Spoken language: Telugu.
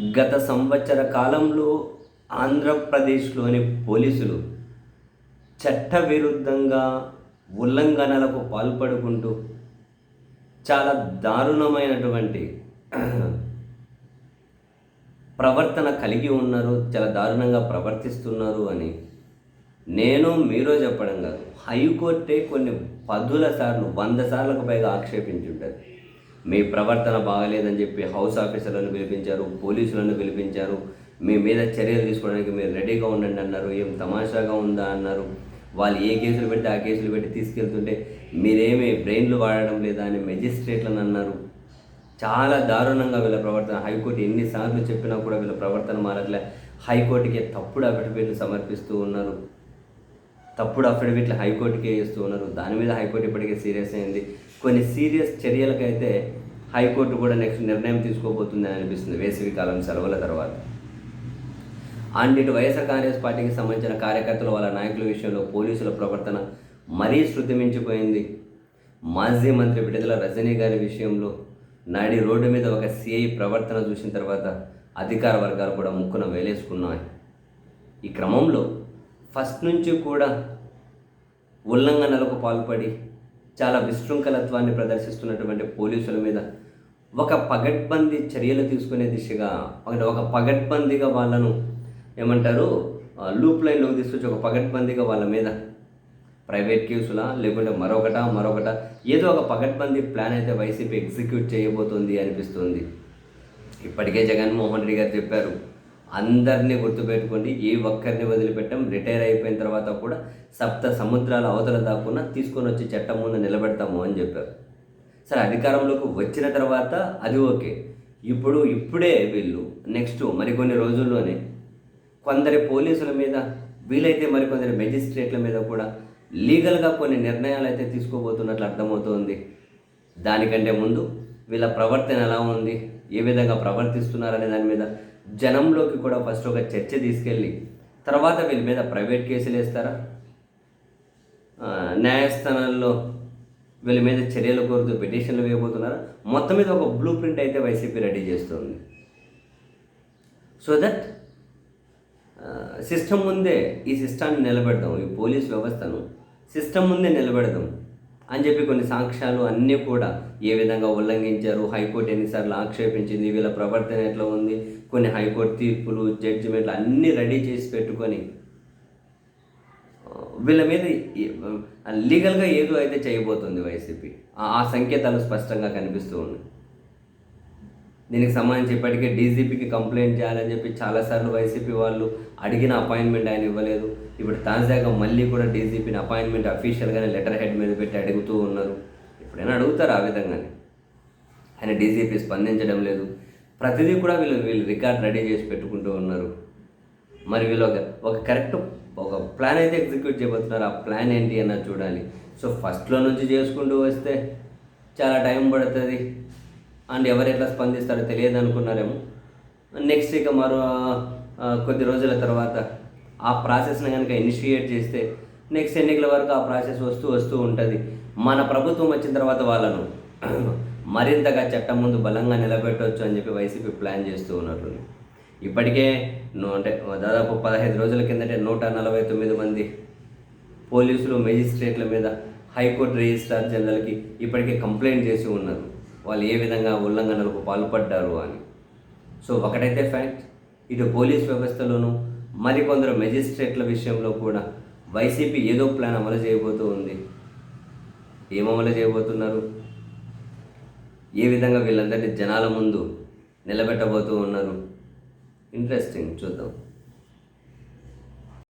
గత సంవత్సర కాలంలో ఆంధ్రప్రదేశ్లోని పోలీసులు చట్టవిరుద్ధంగా ఉల్లంఘనలకు పాల్పడుకుంటూ చాలా దారుణమైనటువంటి ప్రవర్తన కలిగి ఉన్నారు చాలా దారుణంగా ప్రవర్తిస్తున్నారు అని నేను మీరు చెప్పడం కాదు. హైకోర్టే కొన్ని పదుల సార్లు వంద సార్లకు పైగా ఆక్షేపించుంటుంది. మీ ప్రవర్తన బాగలేదని చెప్పి హౌస్ ఆఫీసర్లను పిలిపించారు పోలీసులను పిలిపించారు. మీ మీద చర్యలు తీసుకోవడానికి మీరు రెడీగా ఉండండి అన్నారు. ఏం తమాషాగా ఉందా అన్నారు. వాళ్ళు ఏ కేసులు పెడితే ఆ కేసులు పెట్టి తీసుకెళ్తుంటే మీరేమీ బ్రెయిన్లు వాడడం లేదా అని మెజిస్ట్రేట్లను అన్నారు. చాలా దారుణంగా వీళ్ళ ప్రవర్తన. హైకోర్టు ఎన్నిసార్లు చెప్పినా కూడా వీళ్ళ ప్రవర్తన మారట్లే. హైకోర్టుకి తప్పుడు అఫిడవిట్లు సమర్పిస్తూ ఉన్నారు. తప్పుడు అఫిడవిట్లు హైకోర్టుకే ఇస్తూ ఉన్నారు. దాని మీద హైకోర్టు ఇప్పటికే సీరియస్ అయింది. కొన్ని సీరియస్ చర్యలకైతే హైకోర్టు కూడా నెక్స్ట్ నిర్ణయం తీసుకోబోతుంది అని అనిపిస్తుంది వేసవి కాలం సెలవుల తర్వాత. అండ్ ఇటు వైఎస్ఆర్ కాంగ్రెస్ పార్టీకి సంబంధించిన కార్యకర్తలు వాళ్ళ నాయకుల విషయంలో పోలీసుల ప్రవర్తన మరీ శృతి మించిపోయింది మాజీ మంత్రి విడుదల రజనీ గారి విషయంలో నాడి రోడ్డు మీద ఒక సిఐ ప్రవర్తన చూసిన తర్వాత అధికార వర్గాలు కూడా ముక్కున వేలేసుకున్నాయి. ఈ క్రమంలో ఫస్ట్ నుంచి కూడా ఉల్లంఘనలకు పాల్పడి చాలా విశృంఖలత్వాన్ని ప్రదర్శిస్తున్నటువంటి పోలీసుల మీద ఒక పగడ్బందీ చర్యలు తీసుకునే దిశగా అంటే ఒక పగడ్బందీగా వాళ్ళను ఏమంటారు లూప్ లైన్లోకి తీసుకొచ్చి ఒక పగడ్బందీగా వాళ్ళ మీద ప్రైవేట్ కేసులా లేకుంటే మరొకట మరొకట ఏదో ఒక పగడ్బందీ ప్లాన్ అయితే వైసీపీ ఎగ్జిక్యూట్ చేయబోతుంది అనిపిస్తుంది. ఇప్పటికే జగన్మోహన్ రెడ్డి గారు చెప్పారు అందరినీ గుర్తుపెట్టుకోండి ఏ ఒక్కరిని వదిలిపెట్టం రిటైర్ అయిపోయిన తర్వాత కూడా సప్త సముద్రాల అవతల దాక్కున్నా తీసుకొని వచ్చి చట్టం ముందు నిలబెడతాము అని చెప్పారు. సరే అధికారంలోకి వచ్చిన తర్వాత అది ఓకే. ఇప్పుడు ఇప్పుడే వీళ్ళు నెక్స్ట్ మరికొన్ని రోజుల్లోనే కొందరి పోలీసుల మీద వీలైతే మరికొందరి మెజిస్ట్రేట్ల మీద కూడా లీగల్గా కొన్ని నిర్ణయాలు అయితే తీసుకోబోతున్నట్లు అర్థమవుతోంది. దానికంటే ముందు వీళ్ళ ప్రవర్తన ఎలా ఉంది ఏ విధంగా ప్రవర్తిస్తున్నారనే దాని మీద జనంలోకి కూడా ఫస్ట్ ఒక చర్చ తీసుకెళ్ళి తర్వాత వీళ్ళ మీద ప్రైవేట్ కేసులు వేస్తారా? న్యాయస్థానాల్లో వీళ్ళ మీద చర్యలు కోరుతూ పిటిషన్లు వేయబోతున్నారా? మొత్తం మీద ఒక బ్లూ ప్రింట్ అయితే వైసీపీ రెడీ చేస్తుంది. సో దట్ సిస్టమ్ ముందే ఈ సిస్టాన్ని నిలబెడదాం ఈ పోలీస్ వ్యవస్థను. సిస్టమ్ ముందే నిలబెడదాం. అని చెప్పి కొన్ని సాక్ష్యాలు అన్నీ కూడా ఏ విధంగా ఉల్లంఘించారు హైకోర్టు ఎన్నిసార్లు ఆక్షేపించింది వీళ్ళ ప్రవర్తన ఎట్లా ఉంది కొన్ని హైకోర్టు తీర్పులు జడ్జిమెంట్లు అన్నీ రెడీ చేసి పెట్టుకొని వీళ్ళ మీద లీగల్గా ఏదో అయితే చేయబోతుంది వైసీపీ. ఆ- ఆ సంకేతాలు స్పష్టంగా కనిపిస్తూ ఉన్నాయి. దీనికి సంబంధించి ఇప్పటికే డీజీపీకి కంప్లైంట్ చేయాలని చెప్పి చాలాసార్లు వైసీపీ వాళ్ళు అడిగిన అపాయింట్మెంట్ ఆయన ఇవ్వలేదు. ఇప్పుడు తాజాగా మళ్ళీ కూడా డీజీపీని అపాయింట్మెంట్ అఫీషియల్గానే లెటర్ హెడ్ మీద పెట్టి అడుగుతూ ఉన్నారు. ఎప్పుడైనా అడుగుతారు ఆ విధంగానే? ఆయన డీజీపీ స్పందించడం లేదు. ప్రతిదీ కూడా వీళ్ళు వీళ్ళు రికార్డ్ రెడీ చేసి పెట్టుకుంటూ ఉన్నారు. మరి వీళ్ళు ఒక ఒక కరెక్ట్ ఒక ప్లాన్ అయితే ఎగ్జిక్యూట్ చేయబోతున్నారు. ఆ ప్లాన్ ఏంటి అన్నది చూడాలి. సో ఫస్ట్లో నుంచి చేసుకుంటూ వస్తే చాలా టైం పడుతుంది. అండ్ ఎవరు ఎట్లా స్పందిస్తారో తెలియదు అనుకున్నారేమో నెక్స్ట్ ఇక మరో కొద్ది రోజుల తర్వాత ఆ ప్రాసెస్ని కనుక ఇనిషియేట్ చేస్తే నెక్స్ట్ ఎన్నికల వరకు ఆ ప్రాసెస్ వస్తూ వస్తూ ఉంటుంది. మన ప్రభుత్వం వచ్చిన తర్వాత వాళ్ళను మరింతగా చట్టం ముందు బలంగా నిలబెట్టవచ్చు అని చెప్పి వైసీపీ ప్లాన్ చేస్తూ ఉన్నట్టుంది ఇప్పటికే అంటే దాదాపు పదహైదు రోజుల కిందటే నూట నలభై తొమ్మిది మంది పోలీసులు మెజిస్ట్రేట్ల మీద హైకోర్టు రిజిస్ట్రార్ జనరల్కి ఇప్పటికే కంప్లైంట్ చేసి ఉన్నారు. వాళ్ళు ఏ విధంగా ఉల్లంఘనలకు పాల్పడ్డారు అని. సో ఒకటైతే ఫ్యాక్ట్ ఇటు పోలీస్ వ్యవస్థలోనూ మరికొందరు మెజిస్ట్రేట్ల విషయంలో కూడా వైసీపీ ఏదో ప్లాన్ అమలు చేయబోతూ ఉంది. ఏం అమలు చేయబోతున్నారు? ఏ విధంగా వీళ్ళందరినీ జనాల ముందు నిలబెట్టబోతూ ఉన్నారు? ఇంట్రెస్టింగ్ చూద్దాం.